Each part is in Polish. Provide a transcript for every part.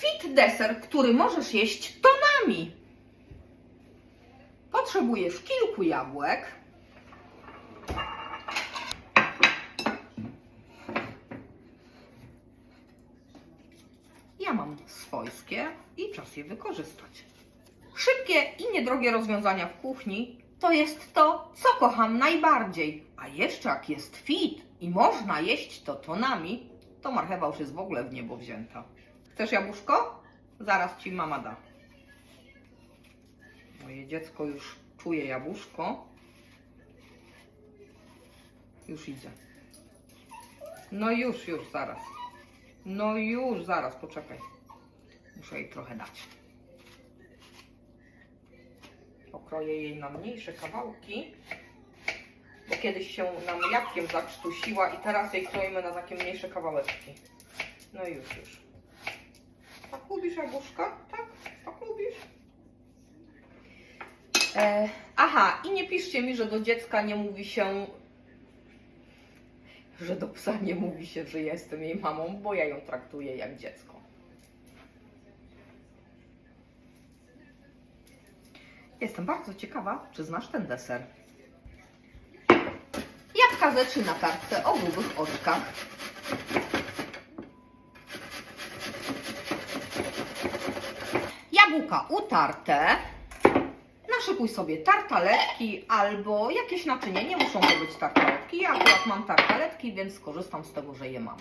Fit deser, który możesz jeść tonami. Potrzebujesz kilku jabłek. Ja mam swojskie i czas je wykorzystać. Szybkie i niedrogie rozwiązania w kuchni to jest to, co kocham najbardziej. A jeszcze jak jest fit i można jeść to tonami, to marchewa już jest w ogóle w niebo wzięta. Chcesz jabłuszko? Zaraz ci mama da. Moje dziecko już czuje jabłuszko. Już idzie. No już, już, zaraz. No już, zaraz, poczekaj. Muszę jej trochę dać. Pokroję jej na mniejsze kawałki, bo kiedyś się nam jabłkiem zakrztusiła i teraz jej kroimy na takie mniejsze kawałeczki. No już, już. Lubisz jabłuszka? Tak? Tak lubisz? E, aha, i nie piszcie mi, że do dziecka nie mówi się, że do psa nie mówi się, że jestem jej mamą, bo ja ją traktuję jak dziecko. Jestem bardzo ciekawa, czy znasz ten deser. Jabłka zeczy na kartce o grubych oczkach. Jabłka utarte. Naszykuj sobie tartaletki albo jakieś naczynie. Nie muszą to być tartaletki. Ja akurat mam tartaletki, więc skorzystam z tego, że je mam.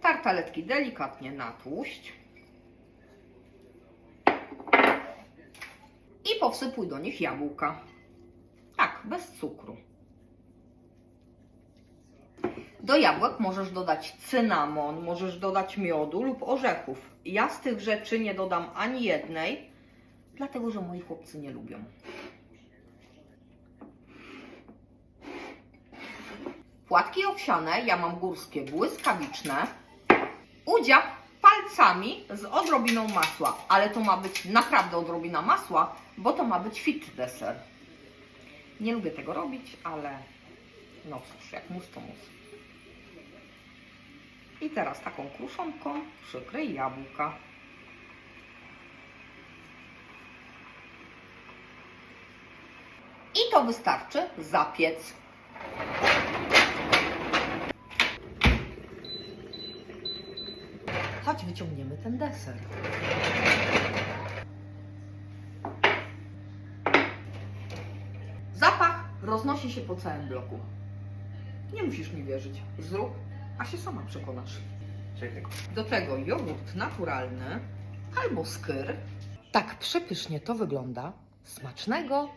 Tartaletki delikatnie natłuść. I powsypuj do nich jabłka. Tak, bez cukru. Do jabłek możesz dodać cynamon, możesz dodać miodu lub orzechów. Ja z tych rzeczy nie dodam ani jednej, dlatego że moi chłopcy nie lubią. Płatki owsiane, ja mam górskie, błyskawiczne. Udział palcami z odrobiną masła, ale to ma być naprawdę odrobina masła, bo to ma być fit deser. Nie lubię tego robić, ale no cóż, jak mus to mus. I teraz taką kruszonką przykryj jabłka. I to wystarczy zapiec. Chodź, wyciągniemy ten deser. Zapach roznosi się po całym bloku. Nie musisz mi wierzyć. Zrób, a się sama przekonasz. Do tego jogurt naturalny albo skyr. Tak przepysznie to wygląda. Smacznego